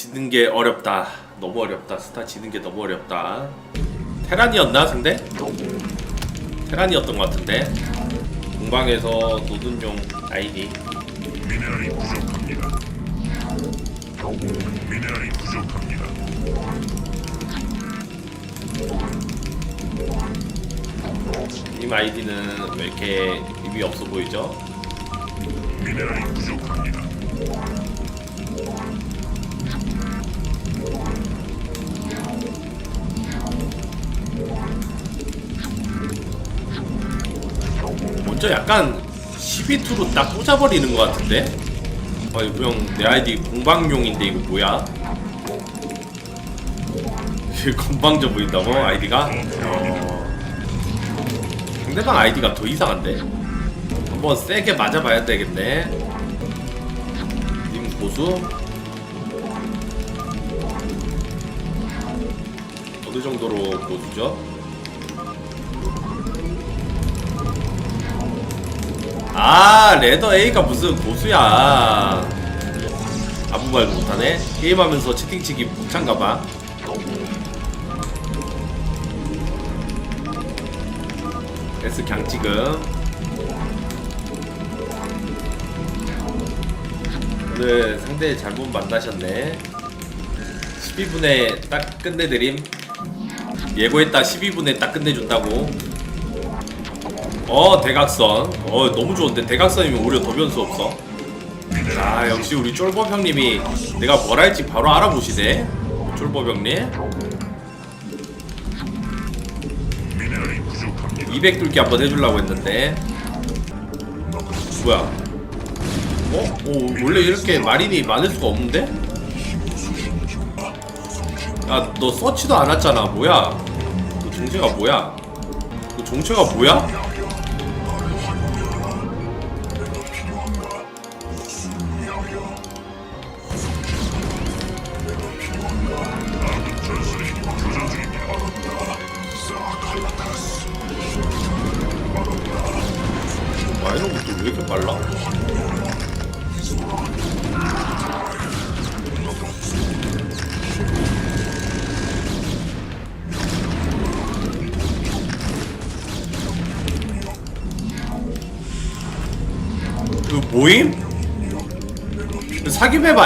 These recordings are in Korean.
지는 게 어렵다. 너무 어렵다. 스타 지는 게 너무 어렵다. 테란이었나 상대? 테란이었던 것 같은데. 공방에서 노든용 아이디. 미네랄이 부족합니다. 미네랄이 부족합니다. 님 아이디는 왜 이렇게 의미 없어 보이죠? 미네랄이 부족합니다. 먼저 약간 12투로 딱 꽂아버리는 것 같은데? 아 이거 형 내 아이디 공방용인데 이거 뭐야? 건방져 보인다고 아이디가? 어... 상대방 아이디가 더 이상한데? 한번 세게 맞아봐야 되겠네 님 고수? 어느 정도로 고수죠? 아 레더 A가 무슨 고수야. 아무 말도 못하네. 게임하면서 채팅치기 못찬가봐. S 그냥 지금. 오늘 상대 잘못 만나셨네. 12분에 딱 끝내드림. 예고했다 12분에 딱 끝내준다고 어 대각선. 어 너무 좋은데. 대각선이면 오히려 더 변수 없어. 자 역시 우리 쫄법 형님이 내가 뭘 할지 바로 알아보시네. 쫄법 형님. 미네랄이 부족합니다. 200 뚫기 한번 해주려고 했는데. 뭐야? 어? 오, 원래 이렇게 마린이 많을 수가 없는데? 야 너 서치도 안 왔잖아. 뭐야? 너 정체가 뭐야? 너 정체가 뭐야?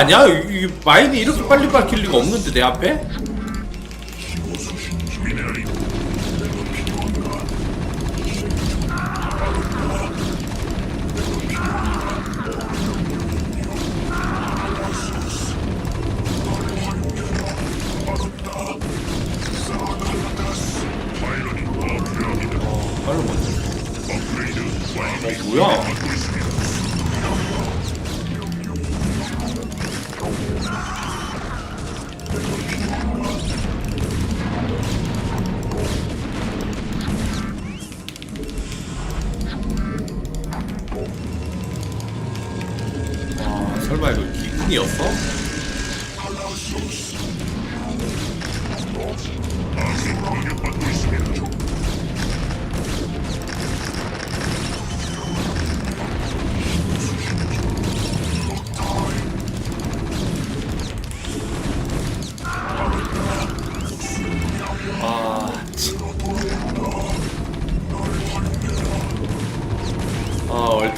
아니야? 이, 이 마인이 이렇게 빨리 밝힐 리가 없는데 내 앞에?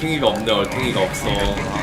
얼탱이가 없네, 얼탱이가 없어.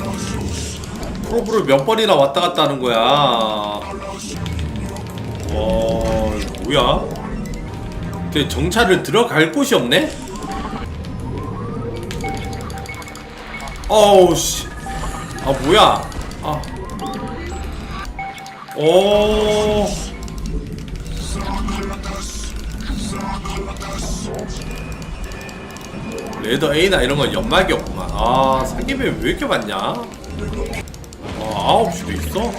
라소스 프로브를 몇 번이나 왔다 갔다 하는 거야. 근데 정찰을 들어갈 곳이 없네? 어우, 씨. 아, 뭐야? 아. 오. 사칼라타스 레더 A나 이런 건 연막이 없구만. 아, 사기뱀 왜 이렇게 많냐? 아, 아홉 시도 있어?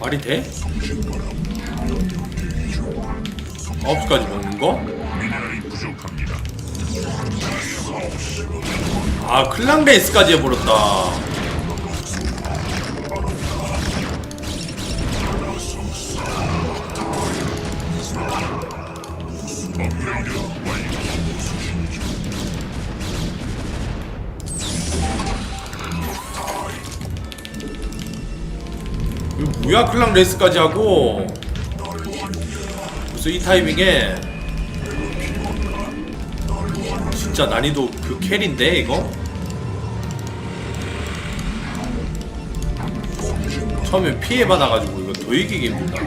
말이 돼? 아홉 시까지 먹는 거? 아, 클랑 레이스까지 해버렸다. 이거 뭐야, 클랑 레이스까지 하고. 벌써 이 타이밍에. 진짜 난이도 그 캘인데, 이거? 처음에 피해 받아가지고 이거 더 이기기 힘들다.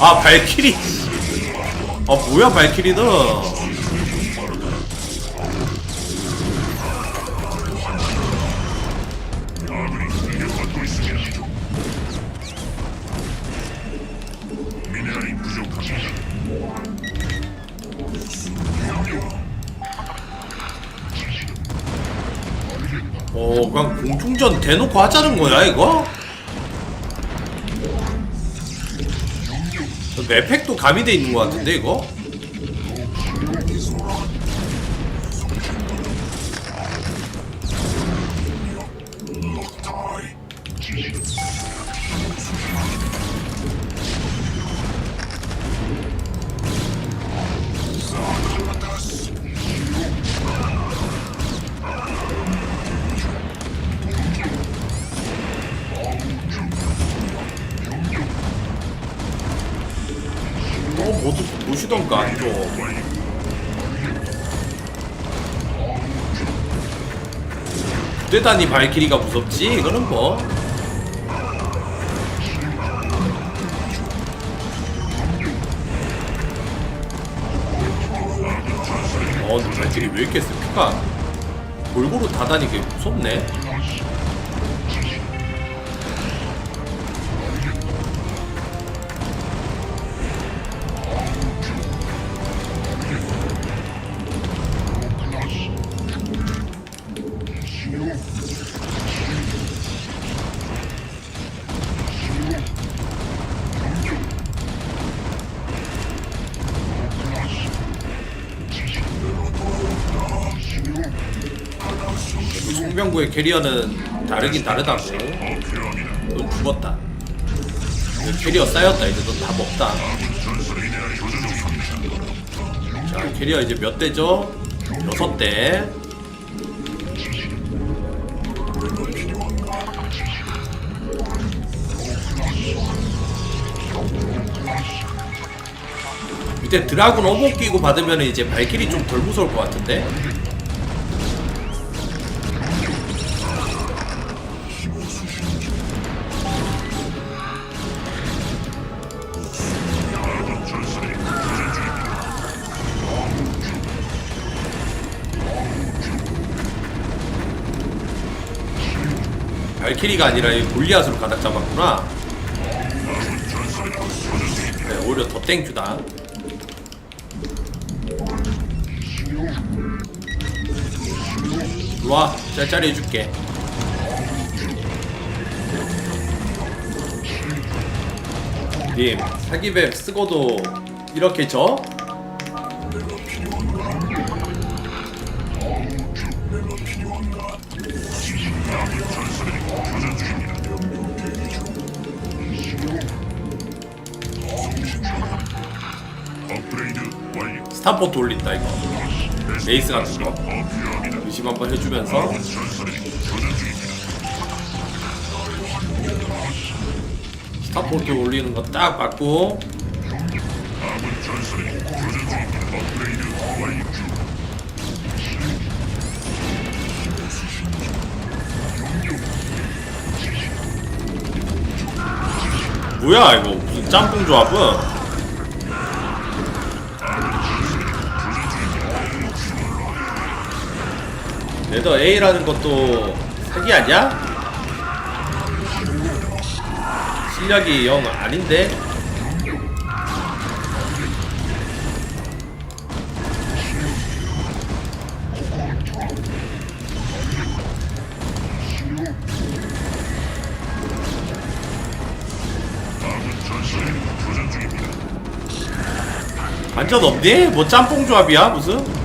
아 발키리 아 뭐야 부족합니다. 어 그냥 공중전 대놓고 하자는 거야 이거? 맵팩도 가미돼 있는 거 같은데 이거? 어 모두 보시던가 좀 부대단이 발키리가 무섭지 이거는 뭐 어, 발키리 왜 이렇게 스피가 골고루 다 다니 게 무섭네. 송병구의 캐리어는 다르긴 다르다고. 넌 죽었다. 너 캐리어 쌓였다. 이제 넌 교전 중입니다. 자, 캐리어 이제 몇 대죠? 여섯 대. 밑에 드라군 어복 끼고 받으면 이제 발길이 좀 덜 무서울 것 같은데? 발키리가 아니라 이 골리앗으로 가닥 잡았구나. 네, 오히려 더 땡큐다. 일로와, 짤짤이 해줄게. 님, 사기뱀 쓰고도 이렇게 져? 스타포트 올린다 이거 레이스 같은 거. 의심 한번 해주면서. 스타포트 올리는 거 딱 맞고. 뭐야 이거 무슨 짬뽕 조합은 레더 A라는 것도 사기 아니야? 실력이 영 아닌데? 완전 없니? 뭐 짬뽕 조합이야 무슨?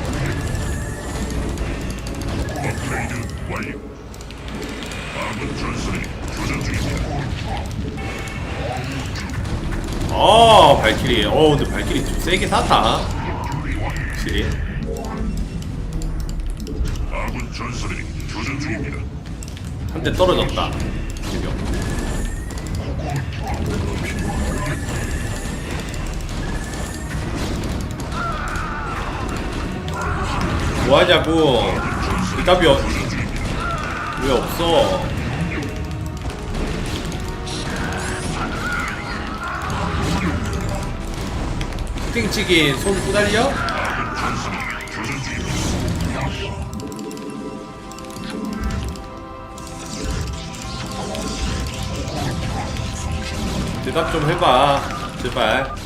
아 발키리. 어 근데 발키리 좀 세게 샀다. 확실히 아군 전설이 교전 중입니다. 한 대 떨어졌다. 지금. 뭐하냐고? 대답이 없... 왜 없어 땡치기 손 후달려? 대답 좀 해봐 제발.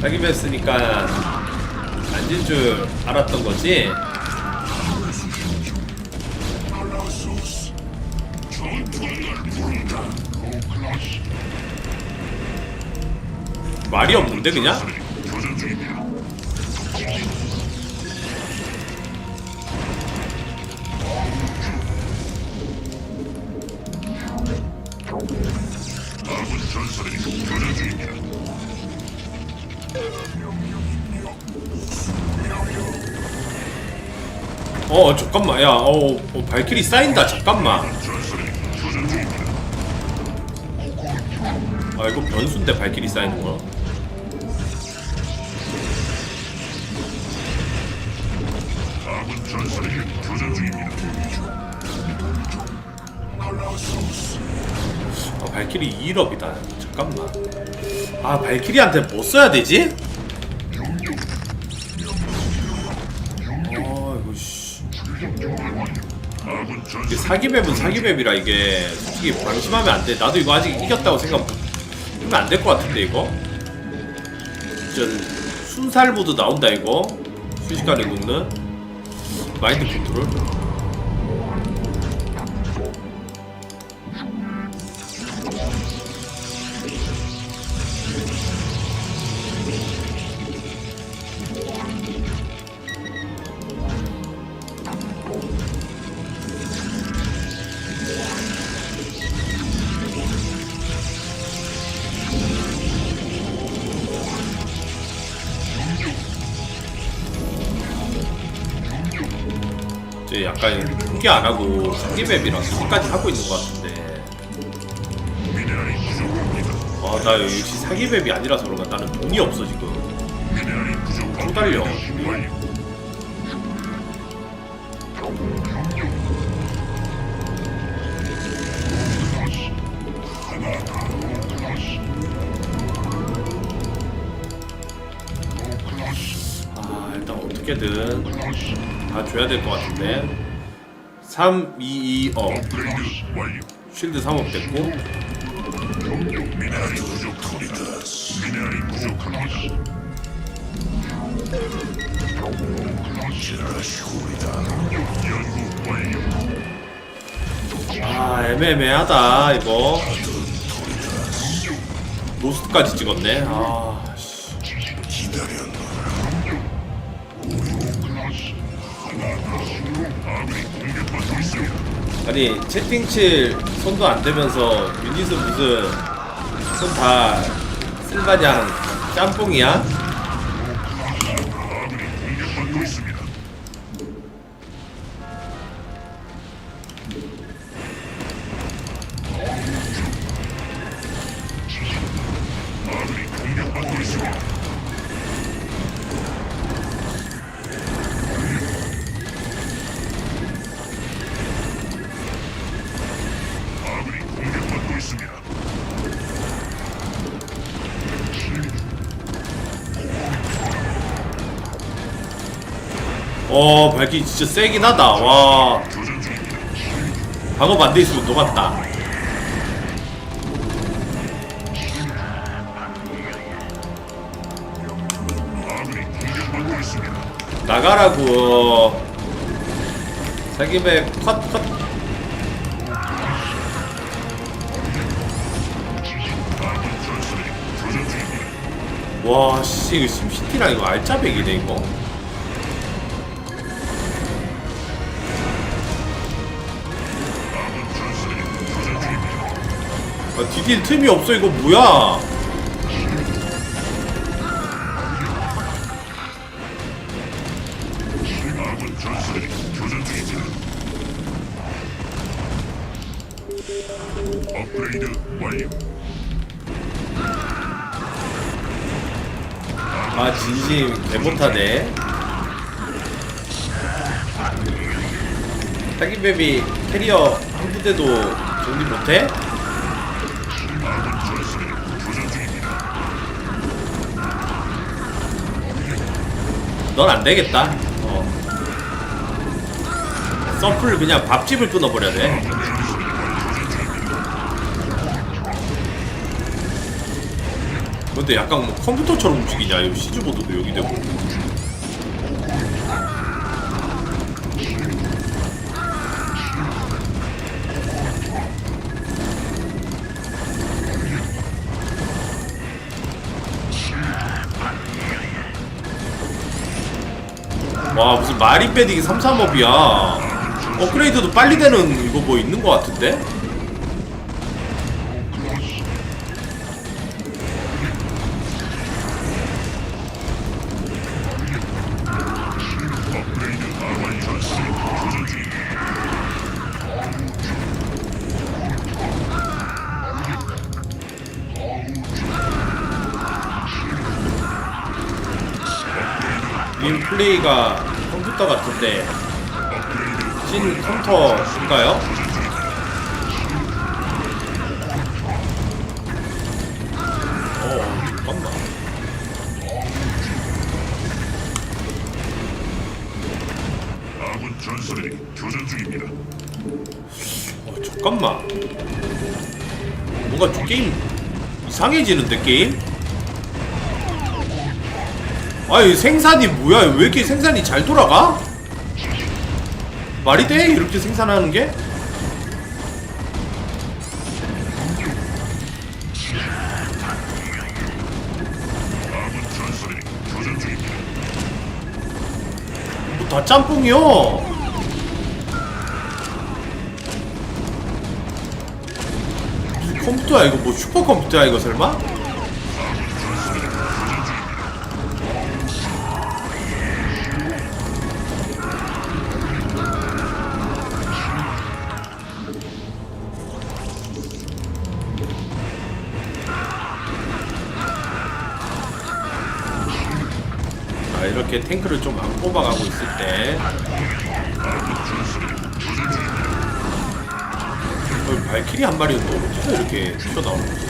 자기 뵀으니까 앉은 줄 알았던 거지? 말이 없는데 그냥? 어 잠깐만 야 어, 어, 발키리 쌓인다 잠깐만. 아 이거 변수인데 발키리 쌓이는 거 아군 전설이 교전 중입니다. 아 발키리 2일업이다 잠깐만 아 발키리한테 뭐 써야 되지? 이게 사기맵은 사기맵이라 이게 솔직히 방심하면 안 돼. 나도 이거 아직 이겼다고 생각 하면 안 될 것 같은데 이거? 진짜 순살 모드 나온다 이거. 순식간에 녹는 마인드 컨트롤 포기 안 하고 사기맵이랑 끝까지 하고 있는 것 같은데. 아 나 역시 사기맵이 아니라서 그런가 나는 돈이 없어 지금 딸려. 완료. 아 일단 어떻게든 다 줘야 될 것 같은데 3, 2, 2, 어 업그레이드 완료. 쉴드 3업 됐고. 아 애매애매하다 이거 로스트까지 찍었네 아 아니 채팅칠 손도 안 대면서 유닛은 무슨 손 다 쓸마냥 짬뽕이야? 어 밝기 진짜 세긴 하다 와 중입니다. 방어 안돼 있으면 녹았다. 나가라고 사기배 컷컷. 와씨 이거 심시티랑 이거 알짜배기네 이거 아, 디딜 틈이 없어 이거 뭐야. 아 진심 개못하네 사기뱀이 캐리어 한 부대도 정리 못해? 넌 안 되겠다. 어. 서플 그냥 밥집을 끊어버려야 돼. 근데 약간 뭐 컴퓨터처럼 움직이냐? 이 시즈보드도 여기 되고. 와 무슨 마린 패딩이 3, 3업이야 업그레이드도 빨리 되는 이거 뭐 있는 거 같은데? 플레이가 찐 컴퓨터인가요? 어 잠깐만 아군 전선이 교전 중입니다. 어, 잠깐만 뭔가 좀 게임 이상해지는데 게임? 아니 생산이 뭐야 왜 이렇게 생산이 잘 돌아가? 말이 돼? 이렇게 생산하는 게? 뭐 다 짬뽕이요. 컴퓨터야 이거 뭐 슈퍼컴퓨터야 이거 설마? 아 이렇게 탱크를 좀 안 뽑아가고 있을 때 어, 발키리 한 마리였는데 어디서 이렇게 튀어나오는 거지?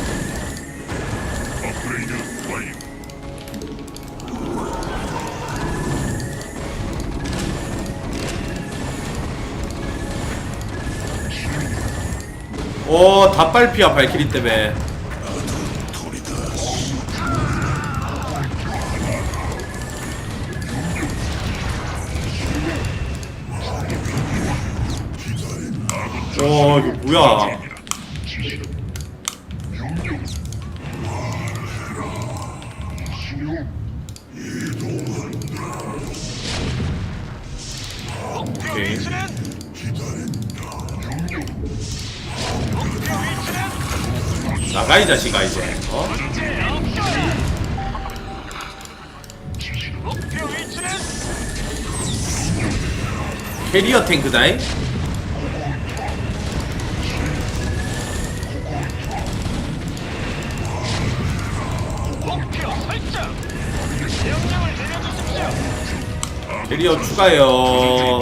오, 다 빨피야 발키리 때문에. 와 이거 뭐야? 오케이. 나가 이 자식아 이제. 어? 캐리어 탱크다잉 캐리어 추가요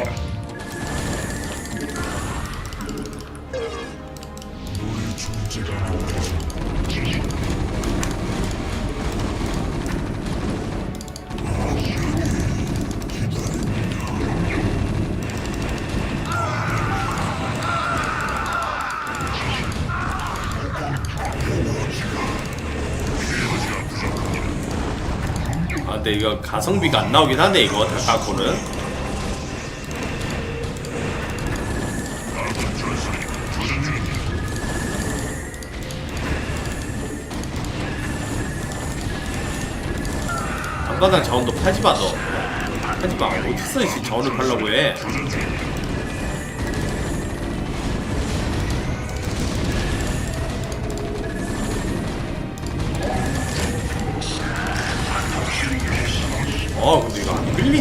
가성비가 안 나오긴 하네 이거. 다카코는. 안가당 자원도 파지마 너. 파지마. 어딨어 이 자원을 팔라고 해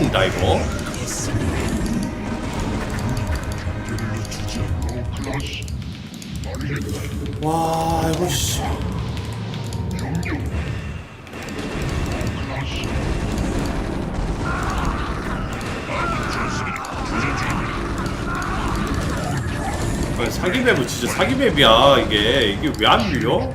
근데 이거. 와 이거 씨 아니, 사기 맵은 진짜 사기 맵이야 이게. 이게 왜 안 밀려?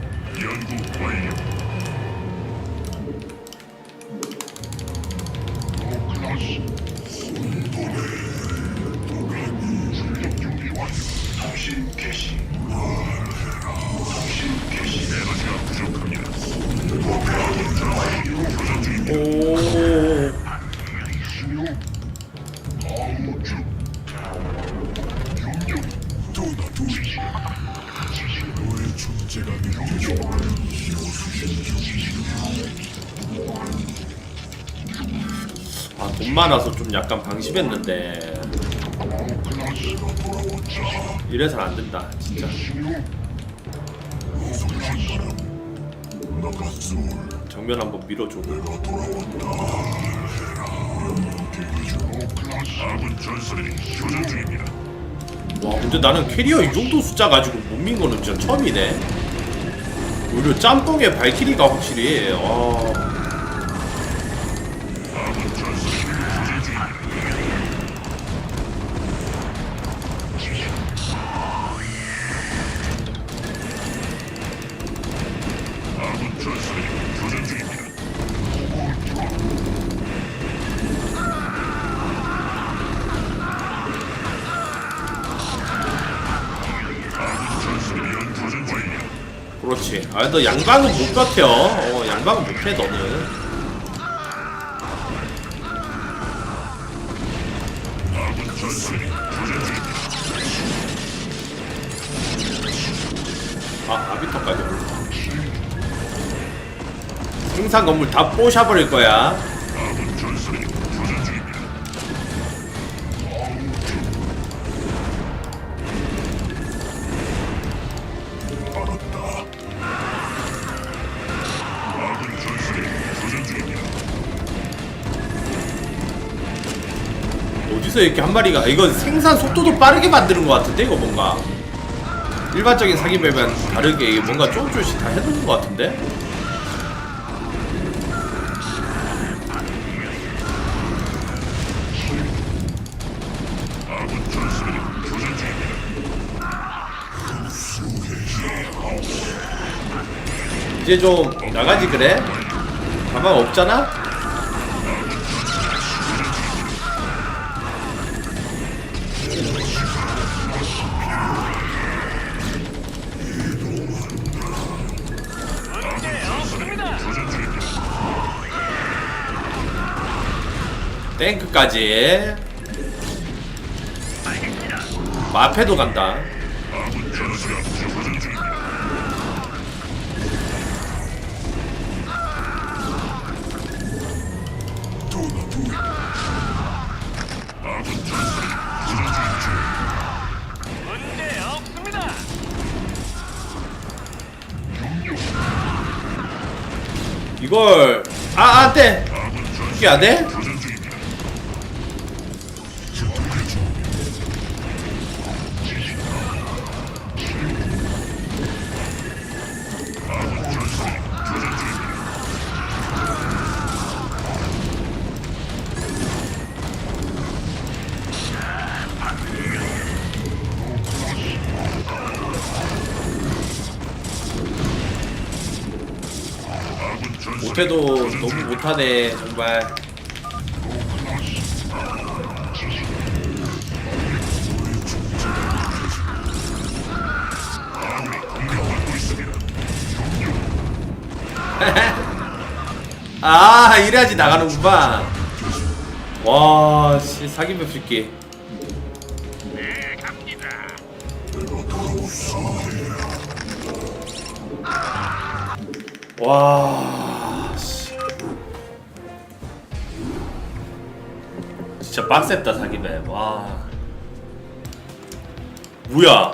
많아서 좀 약간 방심했는데 이래선 안 된다 진짜. 정면 한번 밀어줘. 와 근데 나는 캐리어 이 정도 숫자 가지고 못 민 거는 진짜 처음이네 오히려 짬뽕의 발키리가 확실히 와 아 너 양방은 못 버텨 어 양방은 못해 너는. 아 아비터까지 올라. 생산 건물 다 뽀셔버릴 거야 어디서 이렇게 한 마리가 이거 생산 속도도 빠르게 만드는 것 같은데 이거 뭔가 일반적인 사기 맵은 다르게 이게 뭔가 조금씩 다 해놓은 것 같은데. 이제 좀 나가지 그래? 가망 없잖아? 탱크까지 간다 교전 중. 문제 없습니다. 이걸 아 안돼 이게 안 돼? 못하네 정말. 아 이래야지 나가는구만 와 씨 사기맵 쉽게 네, 갑니다. 와 진짜 빡셌다 사기맵 와. 뭐야?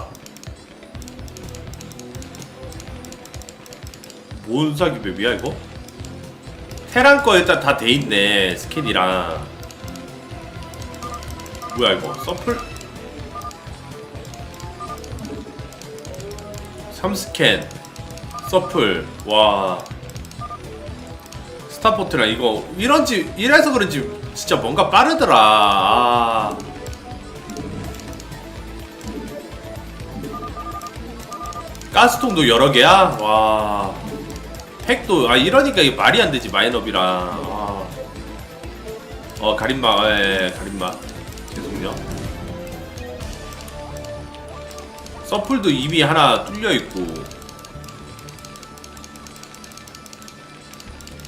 뭔 사기맵이야 이거? 테란 거 일단 다 돼있네 스킨이랑. 뭐야 이거? 서플? 3스캔. 서플. 와. 스타포트랑 이거 이런지 이래서 그런지 진짜 뭔가 빠르더라. 아. 가스통도 여러 개야? 와. 팩도 아 이러니까 이게 말이 안 되지 마인업이랑. 아. 어 가림막 예, 예 가림막 죄송해요. 서플도 이미 하나 뚫려 있고.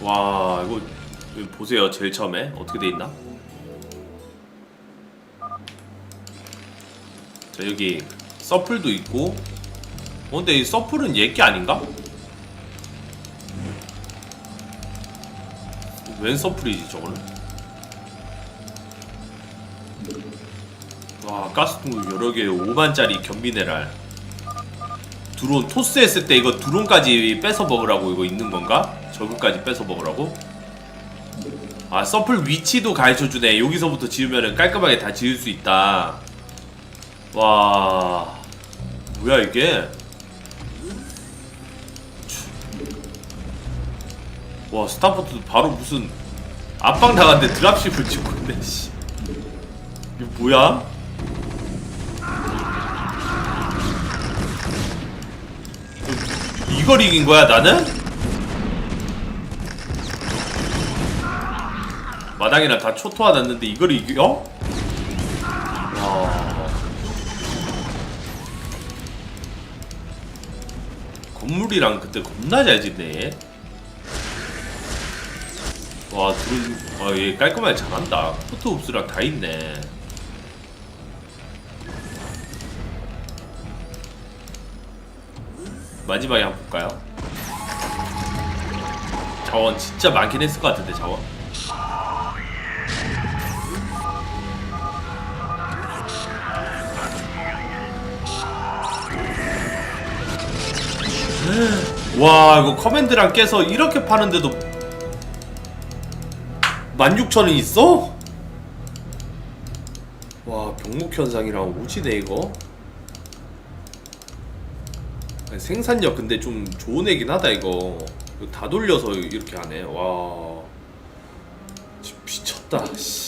와 이거 보세요 제일 처음에 어떻게 돼 있나? 자 여기 서플도 있고 어 근데 이 서플은 얘게 아닌가? 웬 서플이지 저거는? 와 가스통도 여러 개 5만짜리 견미네랄 드론 토스했을 때 이거 드론까지 뺏어 먹으라고 이거 있는 건가? 저거까지 뺏어 먹으라고? 아 서플 위치도 가르쳐주네. 여기서부터 지으면 깔끔하게 다 지을 수 있다. 와. 뭐야 이게? 와 스타포트도 바로 무슨 압박 나갔는데 드랍십을 찍고 있네 씨. 이게 뭐야? 이걸 이긴 거야 나는? 마당이랑 다 초토화 났는데 이걸 이겨? 와. 건물이랑 그때 겁나 잘 짓네. 와, 둘, 아, 얘 깔끔하게 잘한다. 포트 옵스랑 다 있네. 마지막에 한번 볼까요? 자원 진짜 많긴 했을 것 같은데, 자원. 와 이거 커맨드랑 깨서 이렇게 파는데도 16,000원 있어? 와 병목 현상이랑 오지네 이거 생산력 근데 좀 좋은 애긴 하다 이거 다 돌려서 이렇게 하네 와 미쳤다 씨.